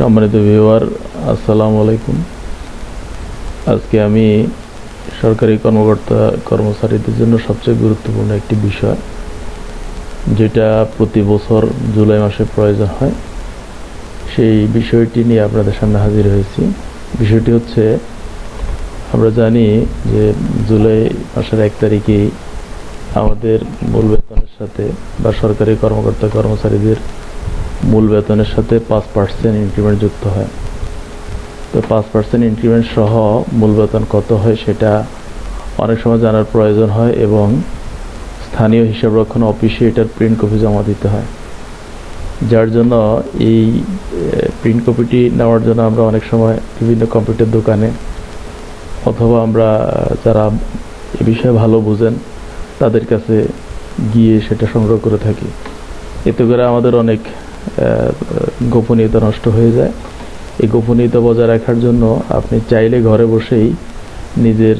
সম্মানিত ভিউয়ার, আসসালামু আলাইকুম। আজকে আমি সরকারি কর্মকর্তা কর্মচারীদের জন্য সবচেয়ে গুরুত্বপূর্ণ একটি বিষয়, যেটা প্রতি বছর জুলাই মাসে প্রয়োজন হয়। সেই বিষয়টি নিয়ে আপনাদের সামনে হাজির হয়েছি। বিষয়টি হচ্ছে, আমরা জানি যে জুলাই মাসের এক তারিখেই আমাদের মূল বেতনের সাথে বা সরকারি কর্মকর্তা কর্মচারীদের মূল বেতনের সাথে পাঁচ পার্সেন্ট ইনক্রিমেন্ট যুক্ত হয়। তো পাঁচ পার্সেন্ট ইনক্রিমেন্ট সহ মূল বেতন কত হয় সেটা অনেক সময় জানার প্রয়োজন হয় এবং স্থানীয় হিসাবরক্ষণ অফিসে এটার প্রিন্ট কপি জমা দিতে হয়। যার জন্য এই প্রিন্ট কপিটি নেওয়ার জন্য আমরা অনেক সময় বিভিন্ন কম্পিউটার দোকানে অথবা আমরা যারা এ বিষয়ে ভালো বুঝেন, তাদের কাছে গিয়ে সেটা সংগ্রহ করে থাকি। এতে করে আমাদের অনেক গোপনীয়তা নষ্ট হয়ে যায়। এই গোপনীয়তা বজায় রাখার জন্য আপনি চাইলে ঘরে বসেই নিজের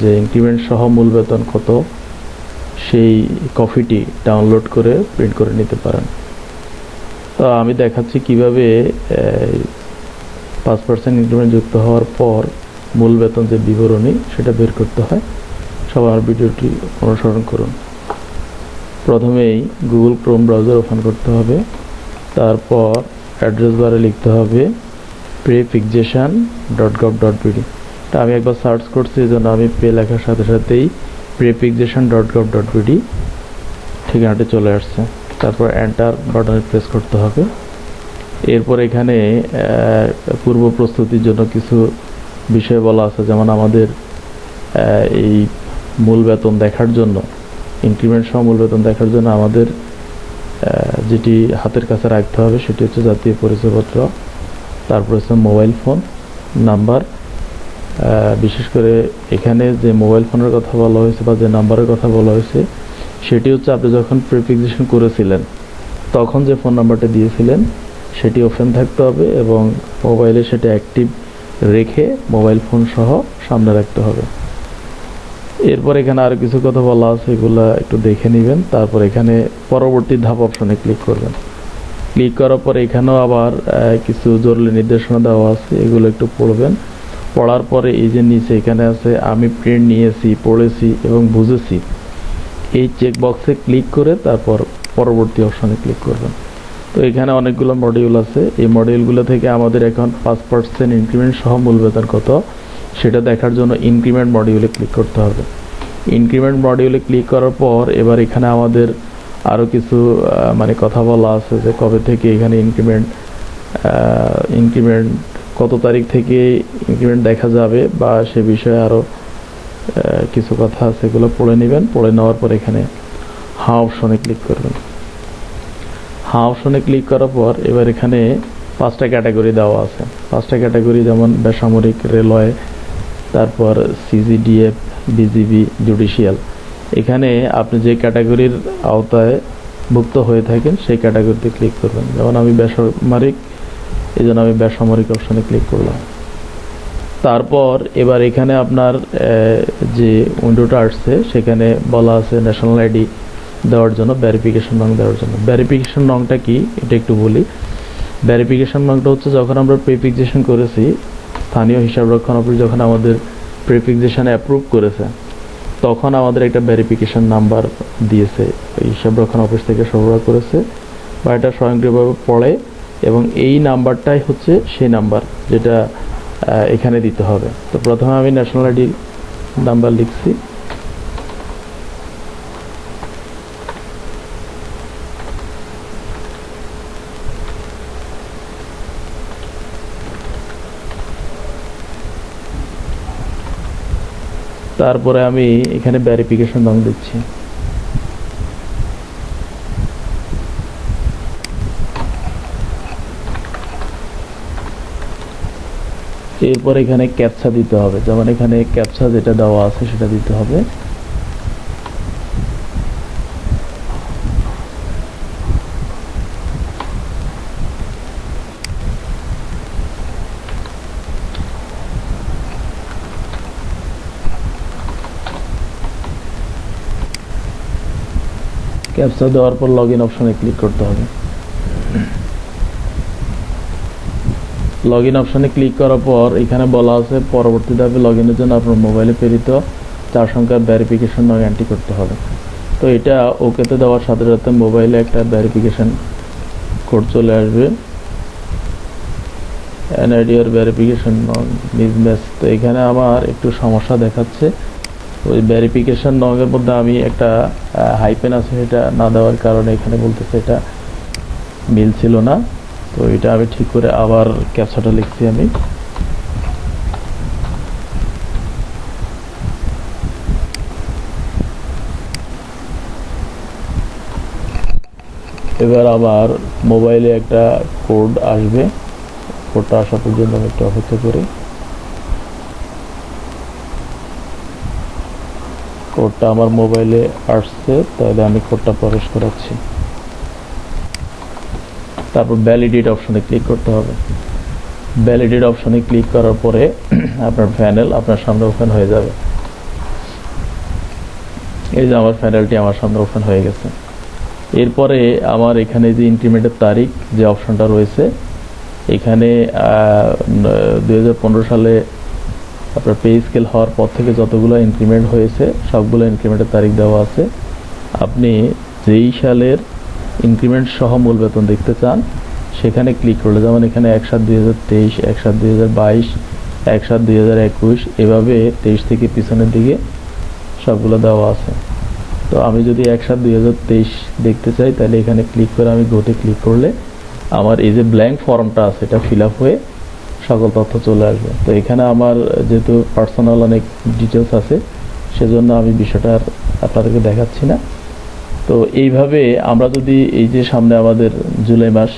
যে ইনক্রিমেন্ট সহ মূল বেতন কত, সেই কপিটি ডাউনলোড করে প্রিন্ট করে নিতে পারেন। তো আমি দেখাচ্ছি কীভাবে পাঁচ পার্সেন্ট ইনক্রিমেন্ট যুক্ত হওয়ার পর মূল বেতন যে বিবরণী, সেটা বের করতে হয়। সবাই আমার ভিডিওটি অনুসরণ করুন। প্রথমেই গুগল ক্রোম ব্রাউজার ওপেন করতে হবে। তারপর অ্যাড্রেস বারে লিখতে হবে প্রেফিক্সেশন ডট গভ ডট বিডি তা আমি একবার সার্চ করছি, এই জন্য আমি পে লেখার সাথে সাথেই প্রেফিক্সেশন ডট গভ ডট বিডি ঠিকানাটি চলে আসছে। তারপর এন্টার বাটনে প্রেস করতে হবে। এরপর এখানে পূর্ব প্রস্তুতির জন্য কিছু বিষয় বলা আছে, যেমন আমাদের এই মূল বেতন দেখার জন্য। ইনক্রিমেন্ট সহ মূল বেতন দেখার জন্য আমাদের যেটি হাতের কাছে রাখতে হবে সেটি হচ্ছে জাতীয় পরিচয়পত্র, তারপর হচ্ছে মোবাইল ফোন নাম্বার বিশেষ করে এখানে যে মোবাইল ফোনের কথা বলা হয়েছে বা যে নাম্বারের কথা বলা হয়েছে, সেটি হচ্ছে আপনি যখন প্রিফিক্সেশন করেছিলেন, তখন যে ফোন নাম্বারটা দিয়েছিলেন, সেটি ওপেন থাকতে হবে এবং মোবাইলে সেটা অ্যাক্টিভ রেখে মোবাইল ফোন সহ সামনে রাখতে হবে। এরপর এখানে আরও কিছু কথা বলা আছে, এগুলা একটু দেখে নেবেন। তারপর এখানে পরবর্তী ধাপ অপশনে ক্লিক করবেন। ক্লিক করার পর এখানেও আবার কিছু জরুরি নির্দেশনা দেওয়া আছে, এগুলো একটু পড়বেন। পড়ার পরে এই যে নিচে এখানে আছে, আমি প্রিন্ট নিয়েছি, পড়েছি এবং বুঝেছি। এই চেক বক্সে ক্লিক করে তারপর পরবর্তী অপশনে ক্লিক করবেন। তো এখানে অনেকগুলো মডিউল আছে। এই মডিউলগুলো থেকে আমাদের এখন পাঁচ পার্সেন্ট ইনক্রিমেন্ট সহ মূল বেতন কত? সেটা দেখার জন্য ইনক্রিমেন্ট মডিউলে ক্লিক করতে হবে। ইনক্রিমেন্ট মডিউলে ক্লিক করার পর এবার এখানে আমাদের আরও কিছু মানে কথা বলা আছে যে কবে থেকে এখানে ইনক্রিমেন্ট ইনক্রিমেন্ট কত তারিখ থেকে ইনক্রিমেন্ট দেখা যাবে বা সে বিষয়ে আরও কিছু কথা আছে এগুলো পড়ে নেবেন। পড়ে নেওয়ার পর এখানে হা অপশনে ক্লিক করবেন। হা অপশনে ক্লিক করার পর এবার এখানে পাঁচটা ক্যাটাগরি দেওয়া আছে। পাঁচটা ক্যাটাগরি যেমন বেসামরিক, রেলওয়ে তারপর সিজিডিএফ বিজিবি জুডিশিয়াল এখানে আপনি যে ক্যাটাগরির আওতায় ভুক্ত হয়ে থাকেন, সেই ক্যাটাগরিতে ক্লিক করবেন। যেমন আমি বেসামরিক এই জন্য আমি বেসামরিক অপশনে ক্লিক করলাম। তারপর এবার এখানে আপনার যে উইন্ডোটা আসছে, সেখানে বলা আছে ন্যাশনাল আইডি দেওয়ার জন্য ভেরিফিকেশন রং দেওয়ার জন্য। ভেরিফিকেশন নংটা কি? এটা একটু বলি। ভেরিফিকেশন নংটা হচ্ছে যখন আমরা প্রিফিক্সেশন করেছি স্থানীয় হিসাবরক্ষণ অফিস যখন আমাদের প্রিফিক্সেশন অ্যাপ্রুভ করেছে, তখন আমাদের একটা ভেরিফিকেশন নাম্বার দিয়েছে ওই হিসাব রক্ষণ অফিস থেকে সরবরাহ করেছে, বা এটা স্বয়ংক্রিয়ভাবে পড়ে, এবং এই নাম্বারটাই হচ্ছে সেই নাম্বার যেটা এখানে দিতে হবে। তো প্রথমে আমি ন্যাশনাল আইডি নাম্বার লিখছি। তারপরে আমি এখানে ভ্যারিফিকেশন রং দিচ্ছি। এরপর এখানে ক্যাপচা দিতে হবে। যেমন এখানে ক্যাপচা যেটা দেওয়া আছে সেটা দিতে হবে। ক্যাপচা দেওয়ার পর লগ ইন অপশনে ক্লিক করতে হবে। লগ ইন অপশানে ক্লিক করার পর এখানে বলা আছে, পরবর্তী ধাপে লগ ইনের জন্য আপনার মোবাইলে প্রেরিত চার সংখ্যার ভ্যারিফিকেশন নং এন্ট্রি করতে হবে। তো এটা ওকেতে দেওয়ার সাথে সাথে মোবাইলে একটা ভ্যারিফিকেশন কোড চলে আসবে। এনআইডিআর ভ্যারিফিকেশন নং বিজনেস তো এখানে আমার একটু সমস্যা দেখাচ্ছে। ওই ভ্যারিফিকেশন নংয়ের মধ্যে আমি একটা হাইপেন আছে সেটা না দেওয়ার কারণে এখানে বলতেছে এটা মিল ছিল না। তো এটা আমি ঠিক করে আবার ক্যাপচাটা লিখছি আমি। এবার আমার মোবাইলে একটা কোড আসবে। কোডটা আসা পর্যন্ত আমি একটু অপেক্ষা করি। কোডটা আমার মোবাইলে আসছে, তাহলে আমি কোডটা প্রবেশ করাচ্ছি। তারপর ভ্যালিডেট অপশনে ক্লিক করতে হবে। ভ্যালিডেট অপশনে ক্লিক করার পরে আপনার প্যানেল আপনার সামনে ওপেন হয়ে যাবে। এই যে আমার প্যানেলটি আমার সামনে ওপেন হয়ে গেছে। এরপরে আমার এখানে যে ইনক্রিমেন্টের তারিখ যে অপশনটা রয়েছে, এখানে দু হাজার পনেরো সালে আপনার পে স্কেল হওয়ার পর থেকে যতগুলো ইনক্রিমেন্ট হয়েছে, সবগুলো ইনক্রিমেন্টের তারিখ দেওয়া আছে। আপনি যেই সালের ইনক্রিমেন্ট সহ মূল বেতন দেখতে চান, সেখানে ক্লিক করলে, যেমন এখানে এক সাত দুই হাজার তেইশ এক সাত দুই হাজার বাইশ এক সাত দুই হাজার একুশ, এভাবে তেইশ থেকে পিছনের দিকে সবগুলো দেওয়া আছে। তো আমি যদি এক সাত দুই হাজার তেইশ দেখতে চাই, তাহলে এখানে ক্লিক করে আমি গোতে ক্লিক করলে আমার এই যে ব্ল্যাঙ্ক ফর্মটা আছে, এটা ফিল আপ হয়ে সকল তথ্য চলে আসবে। তো এখানে আমার যেহেতু পার্সোনাল অনেক ডিটেলস আছে, সেজন্য আমি বিষয়টা আপনাদেরকে দেখাচ্ছি না। তো এইভাবে আমরা যদি এই যে সামনে আমাদের জুলাই মাস,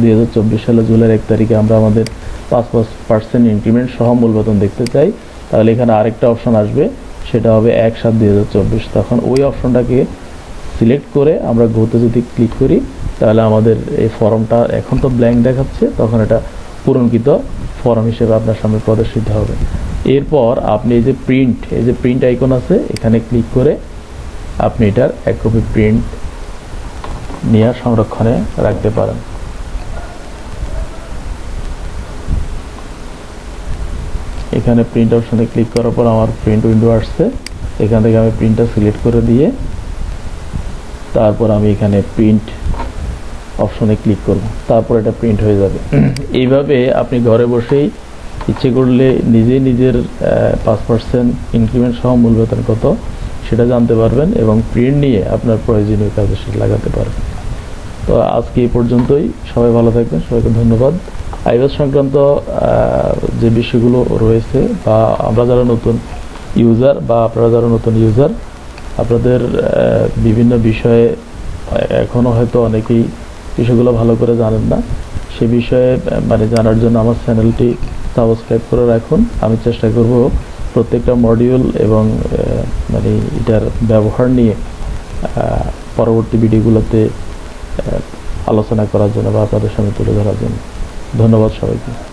দুই হাজার চব্বিশ সালে জুলাইয়ের এক তারিখে আমরা আমাদের পাঁচ পাঁচ পার্সেন্ট ইনক্রিমেন্ট সহ মূল বেতন দেখতে চাই, তাহলে এখানে আরেকটা অপশন আসবে, সেটা হবে এক সাত দুই হাজার চব্বিশ। তখন ওই অপশনটাকে সিলেক্ট করে আমরা গোতে যদি ক্লিক করি, তাহলে আমাদের এই ফর্মটা এখন তো ব্ল্যাঙ্ক দেখাচ্ছে, তখন এটা পূরণকৃত ফর্ম হিসেবে আপনার সামনে প্রদর্শিত হবে। এরপর আপনি এই যে প্রিন্ট এই যে প্রিন্ট আইকন আছে, এখানে ক্লিক করে আপনি এটার এক কপি প্রিন্ট নিয়ে সংরক্ষণে রাখতে পারেন। এখানে প্রিন্ট অপশনে ক্লিক করার পর আমার প্রিন্ট উইন্ডো আসছে। এখান থেকে আমি প্রিন্টটা সিলেক্ট করে দিয়ে তারপর আমি এখানে প্রিন্ট অপশনে ক্লিক করব তারপর এটা প্রিন্ট হয়ে যাবে। এইভাবে আপনি ঘরে বসেই ইচ্ছে করলে নিজে নিজের পাঁচ পার্সেন্ট ইনক্রিমেন্ট সহ মূল বেতন কত সেটা জানতে পারবেন এবং প্রিন্ট নিয়ে আপনার প্রয়োজনীয় কাজে সেটা লাগাতে পারবেন। তো আজকে এই পর্যন্তই সবাই ভালো থাকবেন সবাইকে ধন্যবাদ। আইবাস সংক্রান্ত যে বিষয়গুলো রয়েছে বা আমরা যারা নতুন ইউজার বা আপনারা যারা নতুন ইউজার আপনাদের বিভিন্ন বিষয়ে এখনও হয়তো অনেকেই বিষয়গুলো ভালো করে জানেন না। সে বিষয়ে মানে জানার জন্য আমার চ্যানেলটি সাবস্ক্রাইব করে রাখুন। আমি চেষ্টা করব প্রত্যেকটা মডিউল এবং মানে এটার ব্যবহার নিয়ে পরবর্তী ভিডিওগুলোতে আলোচনা করার জন্য বা আপনাদের সামনে তুলে ধরার জন্য। ধন্যবাদ সবাইকে।